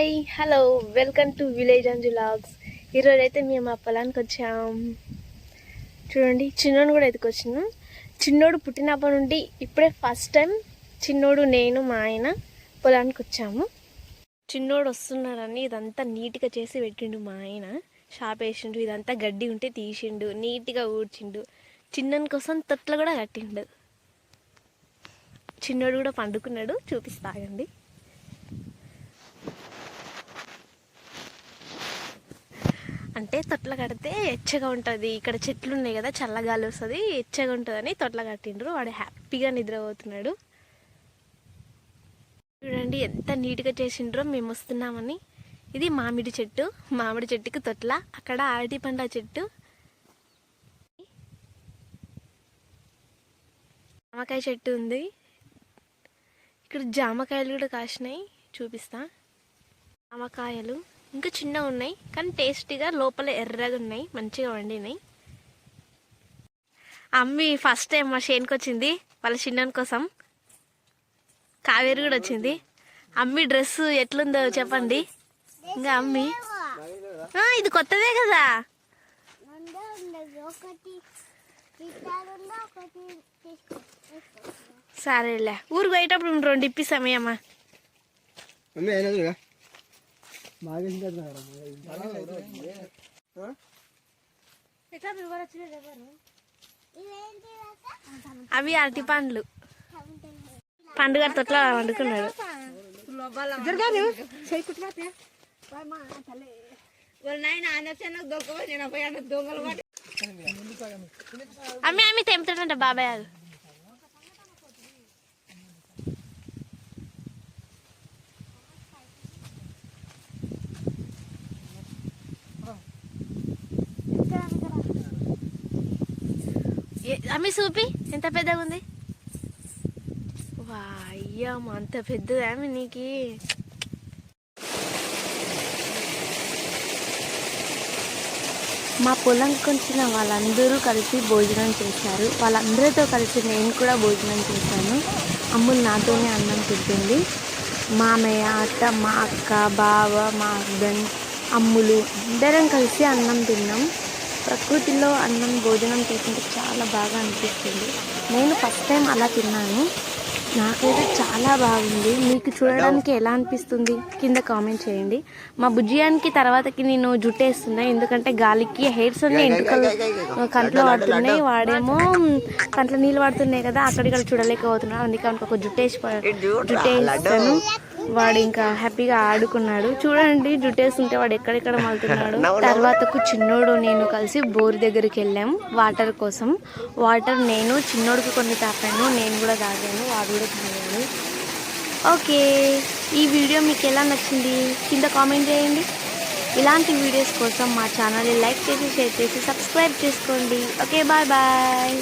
Hi hello welcome to village and logs. ఈరోజు అయితే మేము మా పొలానికి వచ్చాం. చూడండి చిన్నోడు కూడా ఎత్తుకొచ్చిన చిన్నోడు పుట్టినప్పటి నుండి ఇప్పుడే ఫస్ట్ టైం చిన్నోడు నేను మా ఆయన పొలానికి వచ్చాము. చిన్నోడు వస్తున్నాడని ఇదంతా నీట్గా చేసి పెట్టిండు మా ఆయన. షాప్ వేసిండు ఇదంతా గడ్డి ఉంటే తీసిండు నీట్గా ఊడ్చిండు. చిన్నని కోసం తొట్లు కూడా కట్టిండు. చిన్నోడు కూడా పండుకున్నాడు చూపిస్తాగండి అంటే తొట్ల కడితే ఎచ్చగా ఉంటుంది. ఇక్కడ చెట్లు ఉన్నాయి కదా చల్లగాలి వస్తుంది ఎచ్చగా ఉంటుందని తొట్ల కట్టిండ్రు. వాడు హ్యాపీగా నిద్రపోతున్నాడు. చూడండి ఎంత నీట్గా చేసిండ్రో మేము వస్తున్నామని. ఇది మామిడి చెట్టు. మామిడి చెట్టుకి తొట్ల. అక్కడ అరటి పండ్ల చెట్టు. జామకాయ చెట్టు ఉంది. ఇక్కడ జామకాయలు కూడా కాసినాయి. చూపిస్తా. జామకాయలు. ఇంకా చిన్నగా ఉన్నాయి కానీ టేస్టీగా లోపల ఎర్రగా ఉన్నాయి మంచిగా వండినాయి. అమ్మి ఫస్ట్ టైం మా షేన్కి వచ్చింది వాళ్ళ చిన్న కోసం. కావేరి కూడా వచ్చింది. అమ్మి డ్రెస్ ఎట్లుందో చెప్పండి. ఇంకా అమ్మి. ఇది కొత్తదే కదా. సరేలే. ఊరికి పోయేటప్పుడు రెండు ఇప్పిస్తామే అక్క? అవి అరటి పండ్లు. పండుగ తొట్ల వండుకున్నాడు. అమ్మి అమ్మి. తెంపుతాడంట బాబాయ్ అది అమ్మి చూపి. ఎంత పెద్దగా ఉంది? వా అయ్యమ్మ అంత పెద్దది ఆమె నీకి? మా పొలంకి వచ్చిన వాళ్ళందరూ కలిసి భోజనం చేశారు. వాళ్ళందరితో కలిసి నేను కూడా భోజనం చేశాను. అమ్ములు నాతోనే అన్నం తింటుంది. మామయ్య అత్తమ్మ అక్క బావ మా హస్బెండ్ అమ్ములు అందరం కలిసి అన్నం తిన్నాం. ప్రకృతిలో అన్నం భోజనం చేస్తుంటే చాలా బాగా అనిపిస్తుంది. నేను ఫస్ట్ టైం అలా తిన్నాను. నాకైతే చాలా బాగుంది. మీకు చూడడానికి ఎలా అనిపిస్తుంది? కింద కామెంట్ చేయండి. మా బుజ్జియానికి తర్వాతకి నేను జుట్టేస్తున్నా. ఎందుకంటే గాలికి హెయిర్స్ అన్ని ఎంటుకలు కంట్లో పడుతున్నాయి వాడేమో కంట్లో నీళ్ళు పడుతున్నాయి కదా అక్కడిక్కడ చూడలేకపోతున్నాడు అందుకే ఒక జుట్టేసి జుట్టేస్తాను వాడు ఇంకా హ్యాపీగా ఆడుకున్నాడు. చూడండి జుట్టేస్తుంటే వాడు ఎక్కడెక్కడ మలుతున్నాడు. తర్వాతకు చిన్నోడు నేను కలిసి బోర్ దగ్గరికి వెళ్ళాం వాటర్ కోసం. వాటర్ నేను చిన్నోడికి కొన్ని తాపాను నేను కూడా తాగాను వాడు కూడా తాగాడు. ఓకే ఈ వీడియో మీకు ఎలా నచ్చింది? కింద కామెంట్ చేయండి. ఇలాంటి వీడియోస్ కోసం మా ఛానల్ని లైక్ చేసి షేర్ చేసి సబ్స్క్రైబ్ చేసుకోండి. Okay bye bye.